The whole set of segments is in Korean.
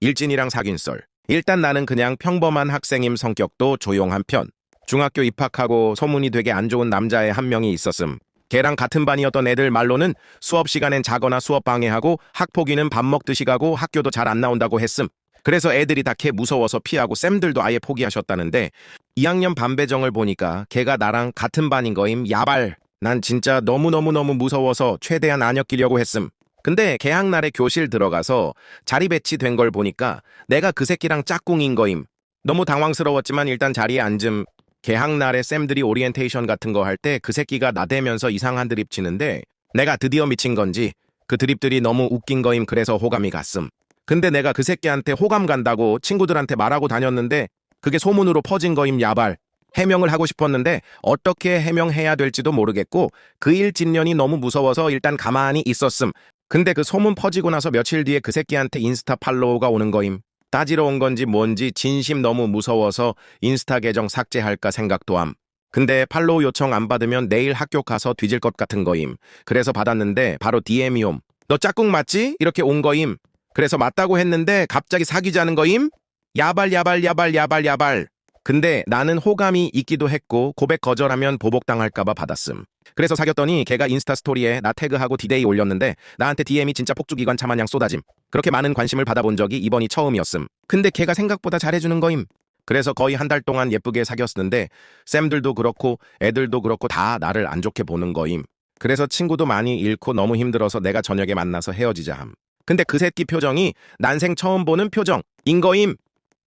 일진이랑 사귄 썰. 일단 나는 그냥 평범한 학생임 성격도 조용한 편. 중학교 입학하고 소문이 되게 안 좋은 남자애 한 명이 있었음. 걔랑 같은 반이었던 애들 말로는 수업 시간엔 자거나 수업 방해하고 학폭위는 밥 먹듯이 가고 학교도 잘 안 나온다고 했음. 그래서 애들이 다 걔 무서워서 피하고 쌤들도 아예 포기하셨다는데 2학년 반배정을 보니까 걔가 나랑 같은 반인 거임 야발. 난 진짜 너무너무너무 무서워서 최대한 안 엮이려고 했음. 근데 개학날에 교실 들어가서 자리 배치된 걸 보니까 내가 그 새끼랑 짝꿍인 거임. 너무 당황스러웠지만 일단 자리에 앉음. 개학날에 쌤들이 오리엔테이션 같은 거 할 때 그 새끼가 나대면서 이상한 드립 치는데 내가 드디어 미친 건지 그 드립들이 너무 웃긴 거임 그래서 호감이 갔음. 근데 내가 그 새끼한테 호감 간다고 친구들한테 말하고 다녔는데 그게 소문으로 퍼진 거임 야발. 해명을 하고 싶었는데 어떻게 해명해야 될지도 모르겠고 그 일 진년이 너무 무서워서 일단 가만히 있었음. 근데 그 소문 퍼지고 나서 며칠 뒤에 그 새끼한테 인스타 팔로우가 오는 거임. 따지러 온 건지 뭔지 진심 너무 무서워서 인스타 계정 삭제할까 생각도 함. 근데 팔로우 요청 안 받으면 내일 학교 가서 뒤질 것 같은 거임. 그래서 받았는데 바로 DM이 옴. 너 짝꿍 맞지? 이렇게 온 거임. 그래서 맞다고 했는데 갑자기 사귀자는 거임? 야발 야발 야발 야발 야발. 근데 나는 호감이 있기도 했고 고백 거절하면 보복당할까봐 받았음. 그래서 사귀었더니 걔가 인스타 스토리에 나 태그하고 디데이 올렸는데 나한테 DM이 진짜 폭주기관 차 마냥 쏟아짐. 그렇게 많은 관심을 받아본 적이 이번이 처음이었음. 근데 걔가 생각보다 잘해주는 거임. 그래서 거의 한 달 동안 예쁘게 사귀었는데 쌤들도 그렇고 애들도 그렇고 다 나를 안 좋게 보는 거임. 그래서 친구도 많이 잃고 너무 힘들어서 내가 저녁에 만나서 헤어지자 함. 근데 그 새끼 표정이 난생 처음 보는 표정인 거임.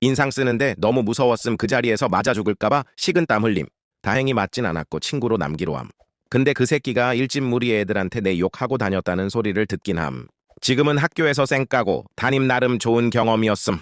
인상 쓰는데 너무 무서웠음 그 자리에서 맞아 죽을까봐 식은 땀 흘림. 다행히 맞진 않았고 친구로 남기로 함. 근데 그 새끼가 일진 무리 애들한테 내 욕하고 다녔다는 소리를 듣긴 함. 지금은 학교에서 쌩 까고 담임 나름 좋은 경험이었음.